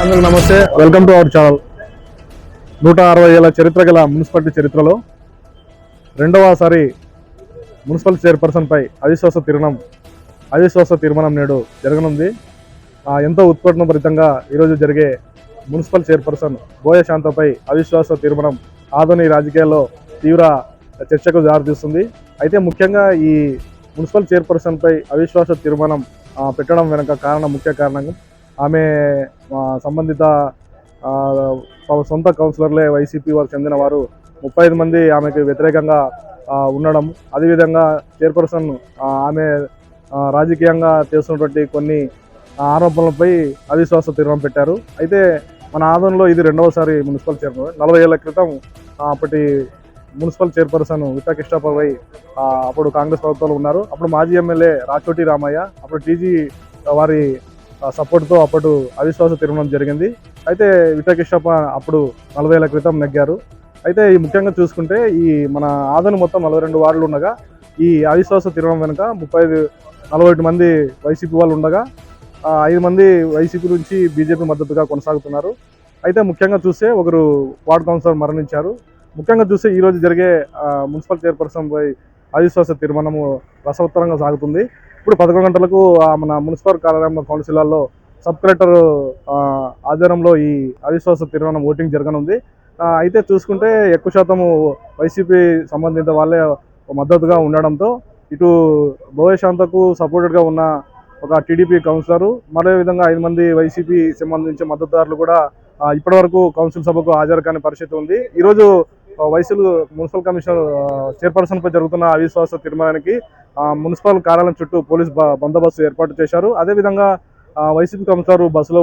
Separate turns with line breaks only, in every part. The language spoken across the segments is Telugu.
అందరికీ నమస్తే. వెల్కమ్ టు అవర్ ఛానల్ నూట అరవై ఏళ్ళ చరిత్ర గల మున్సిపాలిటీ చరిత్రలో రెండవసారి మున్సిపల్ చైర్పర్సన్పై అవిశ్వాస తీర్మానం అవిశ్వాస తీర్మానం నేడు జరగనుంది. ఎంతో ఉత్పన్నభరితంగా ఈరోజు జరిగే మున్సిపల్ చైర్పర్సన్ బోయ శాంతపై అవిశ్వాస తీర్మానం ఆధుని రాజకీయాల్లో తీవ్ర చర్చకు దారితీస్తుంది. అయితే ముఖ్యంగా ఈ మున్సిపల్ చైర్పర్సన్పై అవిశ్వాస తీర్మానం పెట్టడం వెనుక కారణం ముఖ్య కారణం ఆమె సంబంధిత సొంత కౌన్సిలర్లే వైసీపీ వారు చెందిన వారు. ముప్పై ఐదు మంది ఆమెకు వ్యతిరేకంగా ఉండడం. అదేవిధంగా చైర్పర్సన్ ఆమె రాజకీయంగా చేస్తున్నటువంటి కొన్ని ఆరోపణలపై అవిశ్వాస తీర్మానం పెట్టారు. అయితే మన ఆదంలో ఇది రెండవసారి మున్సిపల్ చైర్మన్ నలభై ఏళ్ళ క్రితం అప్పటి మున్సిపల్ చైర్పర్సన్ విశాఖిష్టపై అప్పుడు కాంగ్రెస్ ప్రభుత్వంలో ఉన్నారు. అప్పుడు మాజీ ఎమ్మెల్యే రాచోటి రామయ్య అప్పుడు టీజీ వారి సపోర్ట్తో అప్పుడు అవిశ్వాస తీర్మానం జరిగింది. అయితే విశాఖిష్టప అప్పుడు నలభై ఏళ్ళ క్రితం నెగ్గారు. అయితే ఈ ముఖ్యంగా చూసుకుంటే ఈ మన ఆదను మొత్తం నలభై రెండు వార్డులు ఉండగా ఈ అవిశ్వాస తీర్మానం వెనుక ముప్పై ఐదు నలభై ఒకటి మంది వైసీపీ వాళ్ళు ఉండగా ఐదు మంది వైసీపీ నుంచి బీజేపీ మద్దతుగా కొనసాగుతున్నారు. అయితే ముఖ్యంగా చూస్తే ఒకరు వార్డు కౌన్సిలర్ మరణించారు. ముఖ్యంగా చూస్తే ఈరోజు జరిగే మున్సిపల్ చైర్పర్సన్ పై అవిశ్వాస తీర్మానము రసవత్తరంగా సాగుతుంది. ఇప్పుడు పదకొండు గంటలకు ఆ, మన మున్సిపల్ కార్యాలయం కౌన్సిలర్లో సబ్ కలెక్టర్ ఆధ్వర్యంలో ఈ అవిశ్వాస తీర్మానం ఓటింగ్ జరగనుంది. అయితే చూసుకుంటే ఎక్కువ శాతం వైసీపీ సంబంధిత వాళ్ళే మద్దతుగా ఉండడంతో ఇటు భోయశాంతకు సపోర్టెడ్గా ఉన్న ఒక టీడీపీ కౌన్సిలర్ మరో విధంగా ఐదు మంది వైసీపీ సంబంధించిన మద్దతుదారులు కూడా ఇప్పటివరకు కౌన్సిల్ సభకు హాజరు కాని పరిస్థితి ఉంది. ఈరోజు వైసీలు మున్సిపల్ కమిషనర్ చైర్పర్సన్పై పై జరుగుతున్న అవిశ్వాస తీర్మానానికి ఆ, మున్సిపల్ కార్యాలయం చుట్టూ పోలీస్ బ- బందోబస్తు ఏర్పాటు చేశారు. అదేవిధంగా వైసీపీ కౌన్సిలర్ బస్సులో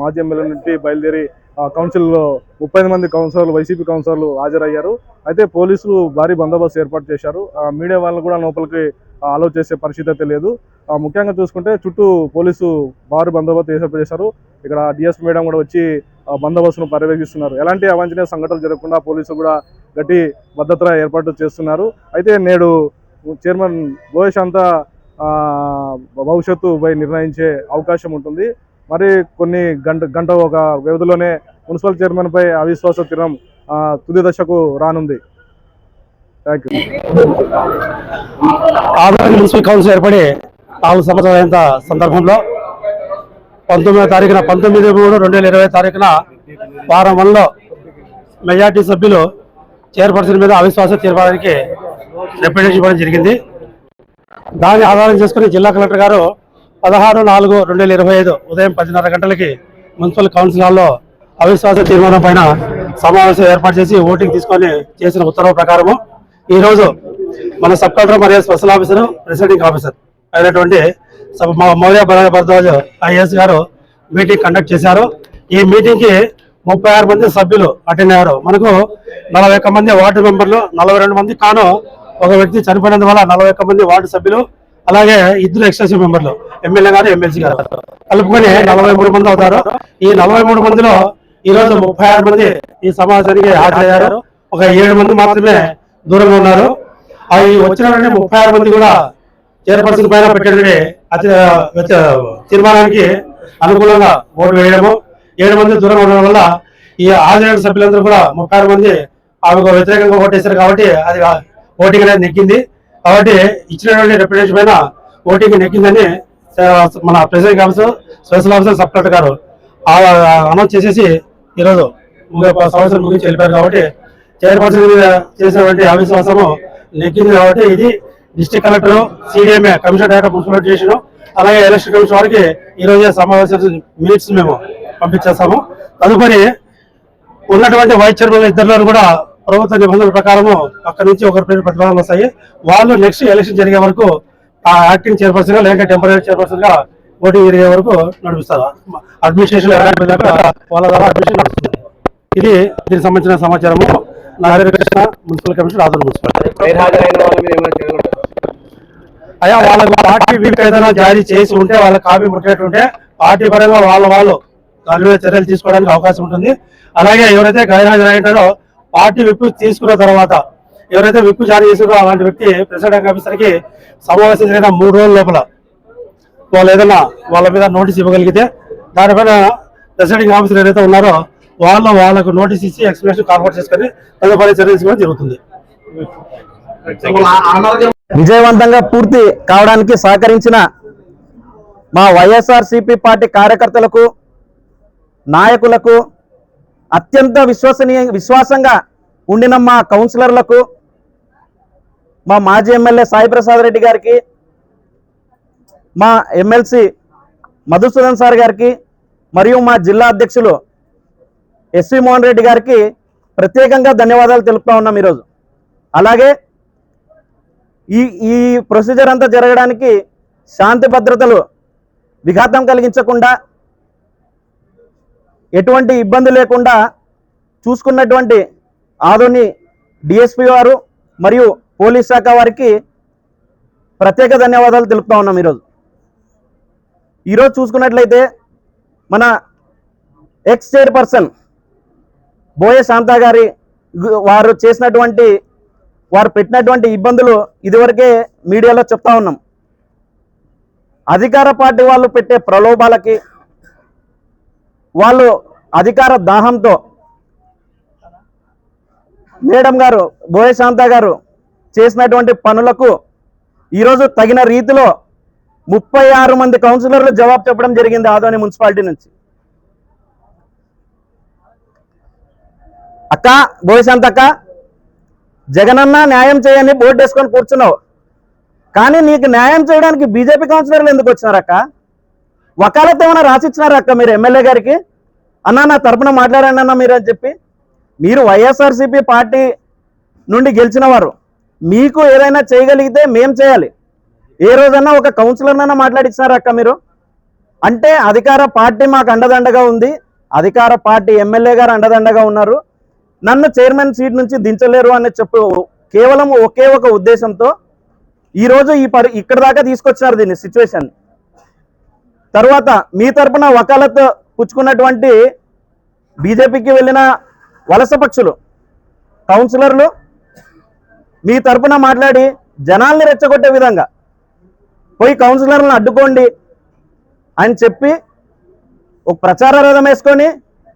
మాజీ ఎమ్మెల్యే నుండి బయలుదేరి ఆ, కౌన్సిల్లో ముప్పై మంది కౌన్సిలర్లు వైసీపీ కౌన్సిలర్లు హాజరయ్యారు. అయితే పోలీసులు భారీ బందోబస్తు ఏర్పాటు చేశారు. ఆ, మీడియా వాళ్ళు కూడా లోపలికి అలో చేసే పరిస్థితి అయితే లేదు. ముఖ్యంగా చూసుకుంటే చుట్టూ పోలీసు భారీ బందోబస్తు ఏర్పాటు చేశారు. ఇక్కడ డిఎస్ మేడం కూడా వచ్చి ఆ, బందోబస్తును పర్యవేక్షిస్తున్నారు. ఎలాంటి అవాంఛనీయ సంఘటనలు జరగకుండా పోలీసులు కూడా గట్టి భద్రత ఏర్పాటు చేస్తున్నారు. అయితే నేడు చైర్మన్ గోయశాంత అంతా భవిష్యత్తుపై నిర్ణయించే అవకాశం ఉంటుంది. మరి కొన్ని గంట గంట ఒక వ్యవధిలోనే మున్సిపల్ చైర్మన్ పై అవిశ్వాస తీరం తుది దశకు రానుంది. Thank you
Andhra municipal council ఏర్పడి నాలుగు సంవత్సరాల సందర్భంలో పంతొమ్మిదో తారీఖున పంతొమ్మిది మూడు రెండు వేల ఇరవై తారీఖున వారం వన్లో మెజార్టీ సభ్యులు చైర్పర్సన్ మీద అవిశ్వాస తీర్మానానికి రిప్రజెంటేషన్ ఇవ్వడం జరిగింది. దాన్ని ఆధారం చేసుకుని జిల్లా కలెక్టర్ గారు పదహారు నాలుగు రెండు వేల ఇరవై ఐదు ఉదయం పదిన్నర గంటలకి మున్సిపల్ కౌన్సిల్ హాల్లో అవిశ్వాస తీర్మానం పైన సమావేశం ఏర్పాటు చేసి ఓటింగ్ తీసుకొని చేసిన ఉత్తర్వు ప్రకారము ఈరోజు మన సబ్ కలెక్టర్ మరియు స్పెషల్ ఆఫీసర్ ప్రెసిడెంటింగ్ ఆఫీసర్ అయినటువంటి మౌర్య భరద్వాజ్ ఐఏఎస్ గారు మీటింగ్ కండక్ట్ చేశారు. ఈ మీటింగ్కి ముప్పై ఆరు మంది సభ్యులు అటెండ్ అయ్యారు. మనకు నలభై ఒక్క మంది వార్డు మెంబర్లు నలభై రెండు మంది కాను ఒక వ్యక్తి చనిపోయినందు వల్ల నలభై ఒక్క మంది వార్డు సభ్యులు అలాగే ఇద్దరు ఎక్స్టెన్సివ్ మెంబర్లు ఎమ్మెల్యే గారు ఎమ్మెల్సీ గారు. కలుపుకొని నలభై మూడు మంది అవుతారు. ఈ నలభై మూడు మందిలో ఈ రోజు ముప్పై ఆరు మంది ఈ సమావేశానికి హాజరయ్యారు. ఒక ఏడు మంది మాత్రమే దూరంగా ఉన్నారు. అవి వచ్చిన ముప్పై ఆరు మంది కూడా చైర్పర్సన్ పైన పెట్టినటువంటి అతి వ్యతి- తీర్మానానికి అనుకూలంగా ఓటు వేయడము. ఏడు మంది దూరంగా ఉండడం వల్ల ఈ హాజరైన సభ్యులందరూ కూడా ముప్పై ఆరు మంది ఆమెకు వ్యతిరేకంగా ఓటేశారు కాబట్టి అది ఓటింగ్ అనేది నెగ్గింది కాబట్టి ఇచ్చినటువంటి రిప్రజెంటేషన్ పైన ఓటింగ్ నెగ్గిందని మన president officer special officer sub collector గారు అనౌన్స్ చేసేసి ఈరోజు సంవత్సరం ముగించి వెళ్ళిపోయారు కాబట్టి చైర్పర్సన్ మీద చేసినటువంటి అవిశ్వాసము నెగ్గింది కాబట్టి ఇది district collector CDMA commissioner director municipal చేసిన అలాగే ఎలక్షన్ కమిషన్ వారికి ఈ రోజు సమావేశం మినిట్స్ మేము పంపించేస్తాము. తదుపరి ఉన్నటువంటి వైస్ చైర్మన్ ఇద్దరు కూడా ప్రభుత్వ నిబంధనల ప్రకారము అక్కడ నుంచి ఒకరి పేరు ప్రతిపాదనలు వస్తాయి. వాళ్ళు నెక్స్ట్ ఎలక్షన్ జరిగే వరకు ఆ యాక్టింగ్ చైర్పర్సన్గా లేక టెంపరీ చైర్పర్సన్గా ఓటింగ్ జరిగే వరకు నడిపిస్తారు. అడ్మినిస్ట్రేషన్ వాళ్ళ ద్వారా అడ్మినిస్ట్రేషన్ నడుస్తుంది. ఇది దీనికి సంబంధించిన సమాచారము. నాగరి కృష్ణ మున్సిపల్ కమిషనర్ ఆదరణ మున్సిపల్. అయ్యా వాళ్ళకు పార్టీ వీక్ ఏదైనా జారీ చేసి ఉంటే వాళ్ళ కాపీ ముట్టేటుంటే పార్టీ పరంగా వాళ్ళ వాళ్ళు దాని మీద చర్యలు తీసుకోవడానికి అవకాశం ఉంటుంది. అలాగే ఎవరైతే గైర్హాజరైంటారో పార్టీ విప్ తీసుకున్న తర్వాత ఎవరైతే విప్ జారీ చేసారో అలాంటి వ్యక్తి ప్రెసిడెంట్ ఆఫీసర్కి సమావేశం జరిగిన మూడు రోజుల లోపల వాళ్ళు ఏదైనా వాళ్ళ మీద నోటీస్ ఇవ్వగలిగితే దానిపైన ప్రెసిడెంట్ ఆఫీసర్ ఏదైతే ఉన్నారో వాళ్ళు వాళ్ళకు నోటీస్ ఇచ్చి ఎక్స్ప్లెనేషన్ కాన్వర్ట్ చేసుకొని తదుపరి చర్య తీసుకోవడం జరుగుతుంది.
విజయవంతంగా పూర్తి కావడానికి సహకరించిన మా వైఎస్ఆర్ సిపి పార్టీ కార్యకర్తలకు నాయకులకు అత్యంత విశ్వసనీయ విశ్వాసంగా ఉండిన మా కౌన్సిలర్లకు మా మాజీ ఎమ్మెల్యే సాయి ప్రసాద్ రెడ్డి గారికి మా ఎమ్మెల్సీ మధుసూదన్ సార్ గారికి మరియు మా జిల్లా అధ్యక్షులు ఎస్వి మోహన్ రెడ్డి గారికి ప్రత్యేకంగా ధన్యవాదాలు తెలుపుతా ఉన్నాం ఈరోజు. అలాగే ఈ ఈ ప్రొసీజర్ అంతా జరగడానికి శాంతి భద్రతలు విఘాతం కలిగించకుండా ఎటువంటి ఇబ్బంది లేకుండా చూసుకున్నటువంటి ఆదోని డిఎస్పి వారు మరియు పోలీస్ శాఖ వారికి ప్రత్యేక ధన్యవాదాలు తెలుపుతా ఉన్నాం ఈరోజు. ఈరోజు చూసుకున్నట్లయితే మన ఎక్స్ చైర్పర్సన్ బోయే శాంత గారి వారు చేసినటువంటి వారు పెట్టినటువంటి ఇబ్బందులు ఇదివరకే మీడియాలో చెప్తా ఉన్నాం. అధికార పార్టీ వాళ్ళు పెట్టే ప్రలోభాలకి వాళ్ళు అధికార దాహంతో మేడం గారు బోయ శాంత గారు చేసినటువంటి పనులకు ఈరోజు తగిన రీతిలో ముప్పై ఆరు మంది కౌన్సిలర్లు జవాబు చెప్పడం జరిగింది ఆదోని మున్సిపాలిటీ నుంచి. అక్క బోయ శాంత అక్క జగనన్న న్యాయం చేయని బోర్డు వేసుకొని కూర్చున్నావు. కానీ నీకు న్యాయం చేయడానికి బీజేపీ కౌన్సిలర్లు ఎందుకు వచ్చినారక్క? వకాలత్ ఏమైనా రాసిచ్చినారా అక్క మీరు ఎమ్మెల్యే గారికి? అన్నా నా తరపున మాట్లాడండి అన్న మీరు అని చెప్పి. మీరు వైఎస్ఆర్సీపీ పార్టీ నుండి గెలిచిన వారు. మీకు ఏదైనా చేయగలిగితే మేం చేయాలి. ఏ రోజన్నా ఒక కౌన్సిలర్నైనా మాట్లాడిచ్చినారా అక్క మీరు? అంటే అధికార పార్టీ మాకు అండదండగా ఉంది. అధికార పార్టీ ఎమ్మెల్యే గారు అండదండగా ఉన్నారు. నన్ను చైర్మన్ సీట్ నుంచి దించలేరు అని చెప్పు కేవలం ఒకే ఒక ఉద్దేశంతో ఈరోజు ఈ పరి ఇక్కడ దాకా తీసుకొచ్చారు దీన్ని సిచ్యువేషన్ తర్వాత మీ తరపున వకాలత్ పుచ్చుకున్నటువంటి బీజేపీకి వెళ్ళిన వలస పక్షులు కౌన్సిలర్లు మీ తరపున మాట్లాడి జనాల్ని రెచ్చగొట్టే విధంగా పోయి కౌన్సిలర్లను అడ్డుకోండి అని చెప్పి ఒక ప్రచార రథం వేసుకొని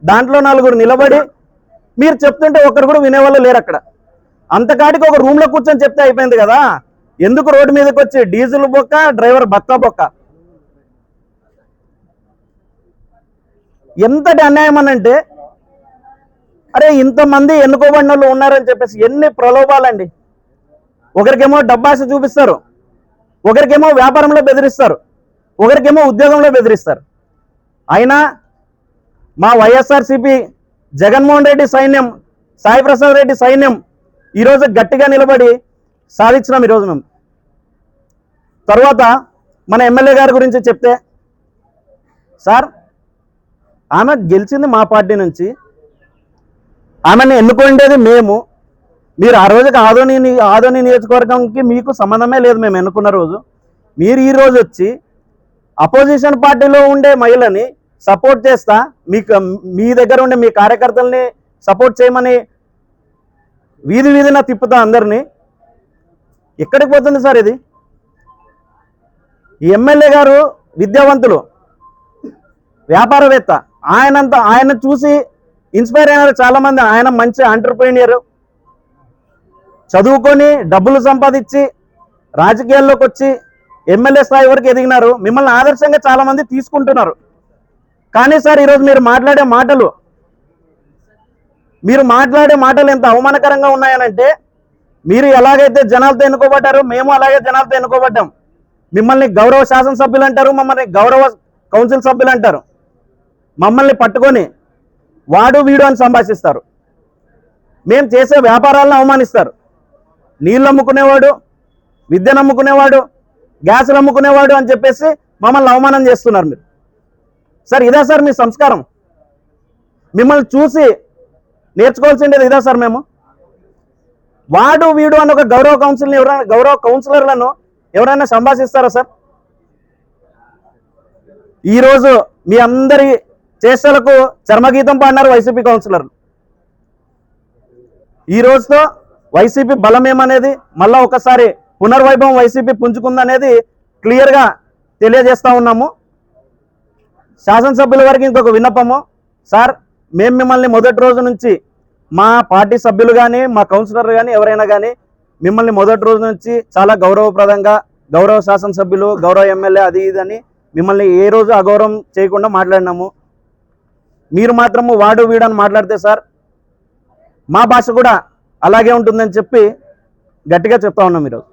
దాంట్లో నలుగురు నిలబడి మీరు చెప్తుంటే ఒకరు కూడా వినేవాళ్ళు లేరు అక్కడ. అంతకాటికి ఒక రూమ్లో కూర్చొని చెప్తే అయిపోయింది కదా. ఎందుకు రోడ్డు మీదకి వచ్చి డీజిల్ బొక్క డ్రైవర్ బత్తా బొక్క? ఎంతటి అన్యాయం అనంటే అరే ఇంతమంది ఎన్నుకోబడిన వాళ్ళు ఉన్నారని చెప్పేసి ఎన్ని ప్రలోభాలండి. ఒకరికేమో డబ్బాస చూపిస్తారు ఒకరికేమో వ్యాపారంలో బెదిరిస్తారు ఒకరికేమో ఉద్యోగంలో బెదిరిస్తారు. అయినా మా వైఎస్ఆర్సిపి జగన్మోహన్ రెడ్డి సైన్యం సాయి ప్రసాద్ రెడ్డి సైన్యం ఈరోజు గట్టిగా నిలబడి సాధించినాం ఈరోజు మేము. తర్వాత మన ఎమ్మెల్యే గారి గురించి చెప్తే సార్ ఆమె గెలిచింది మా పార్టీ నుంచి. ఆమెను ఎన్నుకుండేది మేము. మీరు ఆ రోజుకి ఆదోని ని- ఆదోని నియోజకవర్గంకి మీకు సంబంధమే లేదు మేము ఎన్నుకున్న రోజు. మీరు ఈ రోజు వచ్చి అపోజిషన్ పార్టీలో ఉండే మహిళని సపోర్ట్ చేస్తా మీకు మీ దగ్గర ఉండే మీ కార్యకర్తల్ని సపోర్ట్ చేయమని వీధి వీధిన తిప్పుతా అందరినీ. ఎక్కడికి పోతుంది సార్ ఇది? ఈ ఎమ్మెల్యే గారు విద్యావంతులు వ్యాపారవేత్త. ఆయనంత ఆయన చూసి ఇన్స్పైర్ అయినారు చాలామంది. ఆయన మంచి ఆంటర్ప్రీనియర్ చదువుకొని డబ్బులు సంపాదించి రాజకీయాల్లోకి వచ్చి ఎమ్మెల్యే స్థాయి వరకు ఎదిగినారు. మిమ్మల్ని ఆదర్శంగా చాలామంది తీసుకుంటున్నారు. కానీ సార్ ఈరోజు మీరు మాట్లాడే మాటలు మీరు మాట్లాడే మాటలు ఎంత అవమానకరంగా ఉన్నాయనంటే మీరు ఎలాగైతే జనాలతో ఎన్నుకోబడ్డారో మేము అలాగే జనాలతో ఎన్నుకోబడ్డాం. మిమ్మల్ని గౌరవ శాసనసభ్యులు అంటారు మమ్మల్ని గౌరవ కౌన్సిల్ సభ్యులు అంటారు. మమ్మల్ని పట్టుకొని వాడు వీడు అని సంభాషిస్తారు. మేము చేసే వ్యాపారాలను అవమానిస్తారు. నీళ్ళు అమ్ముకునేవాడు విద్యను అమ్ముకునేవాడు గ్యాసులు అమ్ముకునేవాడు అని చెప్పేసి మమ్మల్ని అవమానం చేస్తున్నారు మీరు. సార్ ఇదా సార్ మీ సంస్కారం? మిమ్మల్ని చూసి నేర్చుకోవాల్సిండేది ఇదా సార్ మేము? వాడు వీడు అని ఒక గౌరవ కౌన్సిల్ని ఎవరైనా గౌరవ కౌన్సిలర్లను ఎవరైనా సంభాషిస్తారా సార్? ఈరోజు మీ అందరి చేష్టలకు చర్మగీతం పాడినారు వైసీపీ కౌన్సిలర్లు. ఈ రోజుతో వైసీపీ బలమేమనేది మళ్ళా ఒకసారి పునర్వైభవం వైసీపీ పుంజుకుందనేది క్లియర్గా తెలియజేస్తూ ఉన్నాము. శాసనసభ్యుల వారికి ఇంకొక విన్నపము. సార్ మేము మిమ్మల్ని మొదటి రోజు నుంచి మా పార్టీ సభ్యులు కానీ మా కౌన్సిలర్ కానీ ఎవరైనా కానీ మిమ్మల్ని మొదటి రోజు నుంచి చాలా గౌరవప్రదంగా గౌరవ శాసనసభ్యులు గౌరవ ఎమ్మెల్యే అది ఇది అని మిమ్మల్ని ఏ రోజు అగౌరవం చేయకుండా మాట్లాడినాము. మీరు మాత్రము వాడు వీడని మాట్లాడితే సార్ మా భాష కూడా అలాగే ఉంటుందని చెప్పి గట్టిగా చెప్తా ఉన్నాం ఈరోజు.